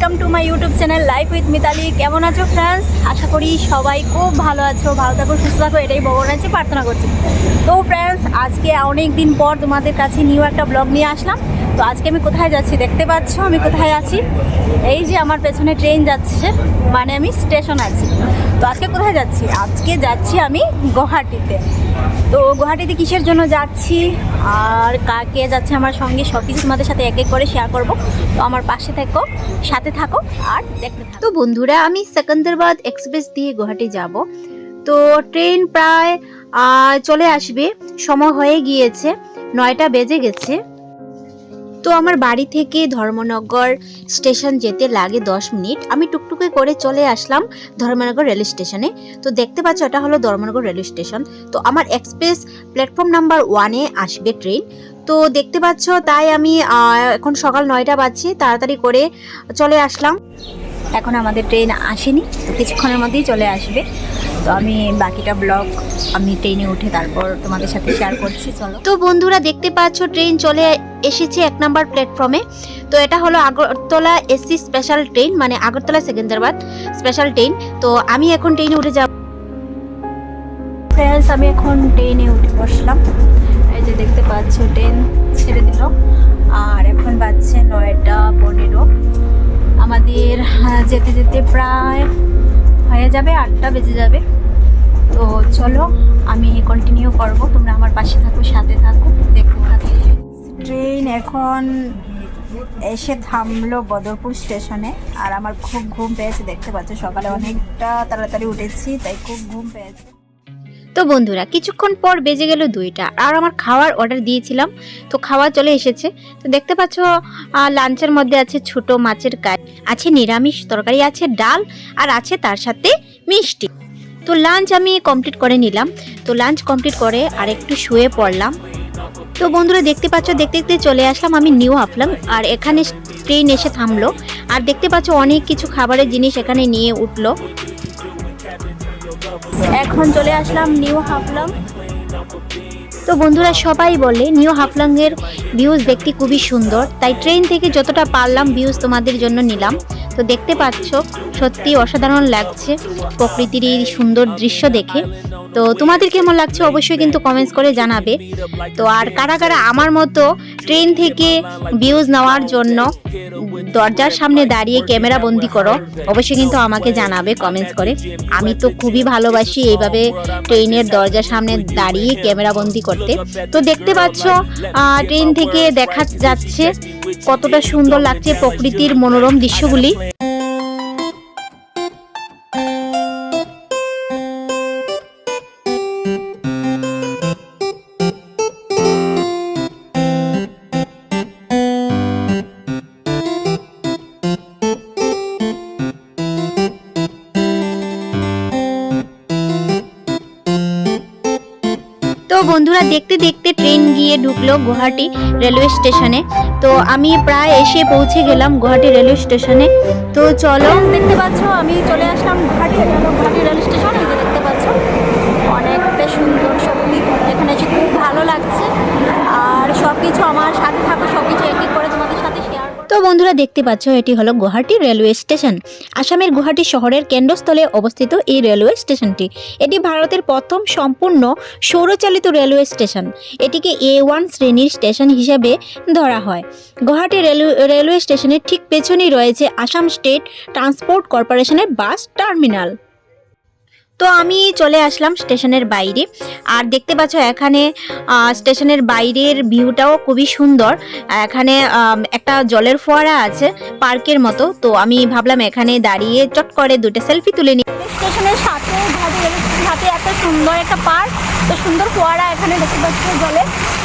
Welcome to my YouTube channel life with Mitali কেমন আছো friends আশা করি সবাই খুব ভালো আছো, ভালো থাকো, সুস্থ থাকো, এটাই ভগবানের কাছে প্রার্থনা করছি। তো ফ্রেন্ডস আজকে অনেক দিন পর তোমাদের কাছে নিউ একটা ব্লগ নিয়ে আসলাম। তো আজকে আমি কোথায় যাচ্ছি দেখতে পাচ্ছ? আমি কোথায় আছি? এই যে আমার পেছনে ট্রেন যাচ্ছে মানে আমি স্টেশন আছি। তো আজকে কোথায় যাচ্ছি? আজকে যাচ্ছি আমি গুয়াহাটিতে। তো গুয়াহাটিতে কিসের জন্য যাচ্ছি? আর কাকে যাচ্ছে আমার সঙ্গে? সব কিছু তোমাদের সাথে এক এক করে শেয়ার করব। তো আমার পাশে থাকো, সাথে থাকো, আর দেখতে থাকো। তো বন্ধুরা, আমি সেকেন্দ্রাবাদ এক্সপ্রেস দিয়ে গুয়াহাটি যাব। তো ট্রেন প্রায় চলে আসবে। সময় হয়ে গিয়েছে, নয়টা বেজে গেছে। তো আমার বাড়ি থেকে ধর্মনগর স্টেশন যেতে লাগে দশ মিনিট। আমি টুকটুকে করে চলে আসলাম ধর্মনগর রেল স্টেশনে। তো দেখতে পাচ্ছ এটা হলো ধর্মনগর রেল স্টেশন। তো আমার এক্সপ্রেস প্ল্যাটফর্ম নাম্বার ওয়ানে আসবে ট্রেন। তো দেখতে পাচ্ছ তাই আমি এখন সকাল নয়টা বাজছে, তাড়াতাড়ি করে চলে আসলাম। এখন আমাদের ট্রেন আসেনি কিছুক্ষণের মধ্যেই চলে আসবে। তো আমি বাকিটা ব্লগ আমি ট্রেনে উঠে তারপর তোমাদের সাথে শেয়ার করছি, চলো। তো বন্ধুরা দেখতে পাচ্ছ ট্রেন চলে এসেছে এক নাম্বার প্ল্যাটফর্মে তো এটা হলো আগরতলা এসি স্পেশাল ট্রেন মানে আগরতলা সেকেন্দ্রাবাদ স্পেশাল ট্রেন তো আমি এখন ট্রেনে উঠে যাব। ফ্রেন্ডস আমি এখন ট্রেনে উঠে বসলাম। এই যে দেখতে পাচ্ছ ট্রেন ছেড়ে দিল। আর এখন বাজছে নয়টা পনেরো। আমাদের যেতে যেতে প্রায় হয়ে যাবে, আটটা বেজে যাবে। তো চলো, আমি কন্টিনিউ করব। তোমরা আমার পাশে থাকো, সাথে থাকো। থাকো ট্রেন এখন এসে থামলো বদরপুর স্টেশনে, আর আমার খুব ঘুম পেয়েছে, দেখতে পাচ্ছ সকালে অনেকটা তাড়াতাড়ি উঠেছি, তাই খুব ঘুম পেয়েছে। তো বন্ধুরা, কিছুক্ষণ পর বেজে গেল দুইটা, আর আমার খাওয়ার অর্ডার দিয়েছিলাম, তো খাওয়া চলে এসেছে। তো দেখতে পাচ্ছ লাঞ্চের মধ্যে আছে ছোট মাছের কাজ, আছে নিরামিষ তরকারি, আছে ডাল, আর আছে তার সাথে মিষ্টি। তো লাঞ্চ আমি কমপ্লিট করে নিলাম, তো লাঞ্চ কমপ্লিট করে আর একটু শুয়ে পড়লাম। তো বন্ধুরা দেখতে পাচ্ছ, দেখতে দেখতে চলে আসলাম আমি নিউ হাফলাম আর এখানে ট্রেন এসে থামলো। আর দেখতে পাচ্ছ, অনেক কিছু খাবারের জিনিস এখানে নিয়ে উঠল। এখন চলে আসলাম নিউ হাফলাম তো বন্ধুরা সবাই বলে, নিউ হাফলংয়ের ভিউজ দেখতে খুবই সুন্দর। তাই ট্রেন থেকে যতটা পারলাম ভিউজ তোমাদের জন্য নিলাম। তো দেখতে পাচ্ছ সত্যি অসাধারণ লাগছে প্রকৃতির এই সুন্দর দৃশ্য দেখে। তো তোমাদের কেমন লাগছে অবশ্যই কিন্তু কমেন্টস করে জানাবে। তো আর কারা কারা আমার মতো ট্রেন থেকে ভিউজ নেওয়ার জন্য দরজার সামনে দাঁড়িয়ে ক্যামেরা বন্দি করো, অবশ্যই কিন্তু আমাকে জানাবে কমেন্টস করে। আমি তো খুবই ভালোবাসি এইভাবে ট্রেনের দরজার সামনে দাঁড়িয়ে ক্যামেরা বন্দি করতে। তো দেখতে পাচ্ছ ট্রেন থেকে দেখা যাচ্ছে কতটা সুন্দর লাগছে প্রকৃতির মনোরম দৃশ্যগুলি। বন্ধুরা দেখতে দেখতে ট্রেন গিয়ে ঢুকলো গুয়াহাটি রেলওয়ে স্টেশনে তো আমি প্রায় এসে পৌঁছে গেলাম গুয়াহাটি রেলওয়ে স্টেশনে তো চলো। দেখতে পাচ্ছ, আমি চলে আসলাম গুয়াহাটি গুয়াহাটি রেল স্টেশন এই দেখতে পাচ্ছ। অনেকটা সুন্দর সত্যি এখানে এসে খুব ভালো লাগছে। আর সব কিছু আমার সাথে থাকো সব কিছু এক এক করে তোমাদের সাথে শেয়ার করো তো বন্ধুরা দেখতে পাচ্ছ, এটি হলো গুয়াহাটি রেলওয়ে স্টেশন। আসামের গুয়াহাটি শহরের কেন্দ্রস্থলে অবস্থিত এই রেলওয়ে স্টেশনটি। এটি ভারতের প্রথম সম্পূর্ণ সৌরচালিত রেলওয়ে স্টেশন। এটিকে এ ওয়ান শ্রেণির স্টেশন হিসেবে ধরা হয়। গুয়াহাটি রেলওয়ে স্টেশনের ঠিক পেছনেই রয়েছে আসাম স্টেট ট্রান্সপোর্ট কর্পোরেশনের বাস টার্মিনাল। তো আমি চলে আসলাম স্টেশনের বাইরে। আর দেখতে পাচ্ছ এখানে স্টেশনের বাইরের ভিউটাও খুবই সুন্দর। এখানে একটা জলের ফোয়ারা আছে পার্কের মতো। তো আমি ভাবলাম এখানে দাঁড়িয়ে চট করে দুটো সেলফি তুলে নিই স্টেশনের সাথে সুন্দর একটা পার্ক তো সুন্দর ফোয়ারা এখানে দেখতে পাচ্ছ জলে।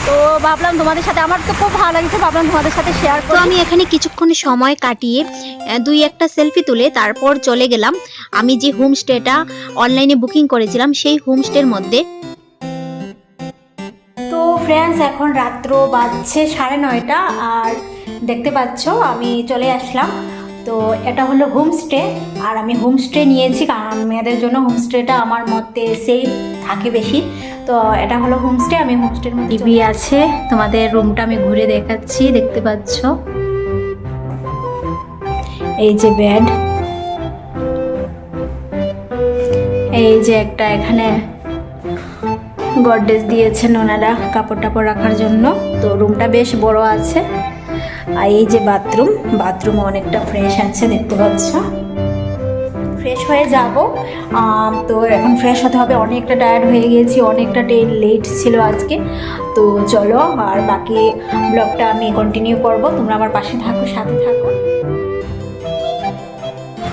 তো ভাবলাম তোমাদের সাথে আমার তো খুব ভালো লাগছে ভাবলাম তোমাদের সাথে শেয়ার করি আমি এখানে কিছুক্ষণ সময় কাটিয়ে দুই একটা সেলফি তুলে তারপর চলে গেলাম। আমি যে হোমস্টেটা অনলাইনে বুকিং করেছিলাম সেই হোমস্টের মধ্যে। তো ফ্রেন্ডস এখন রাত্র বাজছে সাড়ে নয়টা আর দেখতে পাচ্ছ আমি চলে আসলাম। তো এটা হলো হোমস্টে আর আমি হোমস্টে নিয়েছি কারণ মেয়েদের জন্য হোমস্টেটা আমার মতে সেফ থাকে বেশি। তো এটা হলো হোমস্টে আমি হোমস্টের মধ্যে টিভি আছে তোমাদের রুমটা আমি ঘুরে দেখাচ্ছি দেখতে পাচ্ছ? এই যে বেড এই যে একটা এখানে গডরেজ দিয়েছেন ওনারা কাপড় টাপড় রাখার জন্য। তো রুমটা বেশ বড় আছে। আর এই যে বাথরুম বাথরুম অনেকটা ফ্রেশ আছে, দেখতে পাচ্ছ? ফ্রেশ হয়ে যাব। তো এখন ফ্রেশ হতে হবে। অনেকটা টায়ার্ড হয়ে গিয়েছি অনেকটা লেট ছিল আজকে। তো চলো, আর বাকি ব্লগটা আমি কন্টিনিউ করব। তোমরা আমার পাশে থাকো, সাথে থাকো।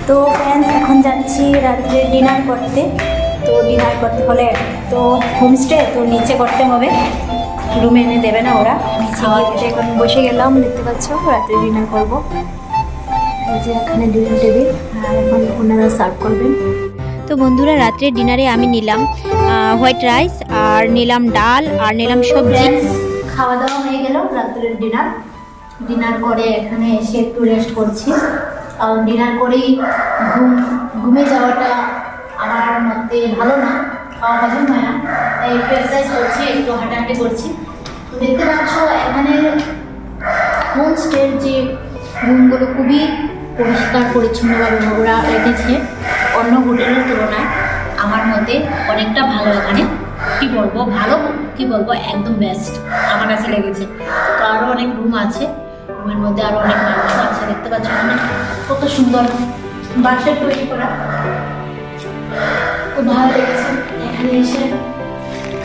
তো ফ্রেন্ডস এখন যাচ্ছি রাত্রে ডিনার করতে। তো ডিনার করতে হলে তো হোমস্টে তো নিচে করতে হবে। রুমে এনে দেবে না ওরা। খাওয়া খেতে এখন বসে গেলাম দেখতে পাচ্ছ? রাত্রে ডিনার করব। এই যে এখানে ডিনার টেবিল আর এখন ওনারা সার্ভ করবেন। তো বন্ধুরা রাত্রে ডিনারে আমি নিলাম হোয়াইট রাইস আর নিলাম ডাল আর নিলাম সবজি। ফ্রেন্ডস খাওয়া দাওয়া হয়ে গেল রাত্রের ডিনার ডিনার করে এখানে এসে একটু রেস্ট করছি। কারণ ডিনার করেই ঘুম ঘুমে যাওয়াটা আমার মধ্যে ভালো না। হজম হয় না তাই একটু এক্সারসাইজ করছি, একটু হাঁটাহাঁটি করছি। দেখতে পাচ্ছ, এখানে হোমস্টের যে রুমগুলো খুবই পরিষ্কার, পরিচ্ছন্নভাবে ওরা রেখেছে। অন্য হোটেলের তুলনায় আমার মতে অনেকটা ভালো এখানে। কি বলব, ভালো, কি বলব, একদম বেস্ট আমার কাছে লেগেছে। তো আরও অনেক রুম আছে। রুমের মধ্যে আরও অনেক মানুষ আছে, দেখতে পাচ্ছ এখানে। কত সুন্দর বাঁশের তৈরি করা। খুব ভালো লেগেছে। এখানে এসে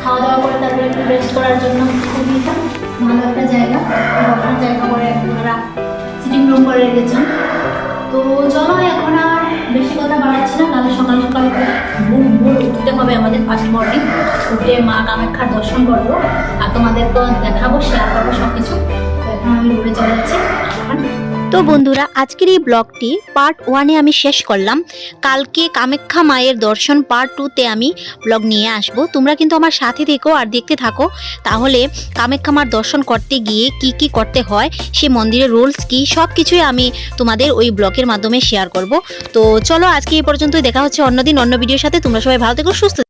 খাওয়া দাওয়া করে তারপরে একটু রেস্ট করার জন্য খুবই ভালো একটা জায়গা বসার জায়গা করে ওনারা সিটিং রুম করে রেখেছেন তো চলো, এখন আর বেশি কথা বাড়াচ্ছি না। কালে সকাল সকাল ভোর ভোর উঠতে হবে আমাদের ফার্স্ট মর্নিং উঠে মা কামাখ্যার দর্শন করব আর তোমাদেরকে দেখাবো শেয়ার করব সব কিছু তো এখন আমি রুমে চলে যাচ্ছি। এখন তো বন্ধুরা, আজকের এই ব্লগটি পার্ট ওয়ানে আমি শেষ করলাম। কালকে কামাখ্যা মায়ের দর্শন পার্ট টুতে আমি ব্লগ নিয়ে আসব। তোমরা কিন্তু আমার সাথে থেকো আর দেখতে থাকো। তাহলে কামাখ্যা মার দর্শন করতে গিয়ে কি কি করতে হয়, সে মন্দিরের রুলস কি সব কিছুই আমি তোমাদের ওই ব্লগের মাধ্যমে শেয়ার করব। তো চলো আজকে এই পর্যন্তই। দেখা হচ্ছে অন্যদিন অন্য ভিডিওর সাথে। তোমরা সবাই ভালো থেকো, সুস্থ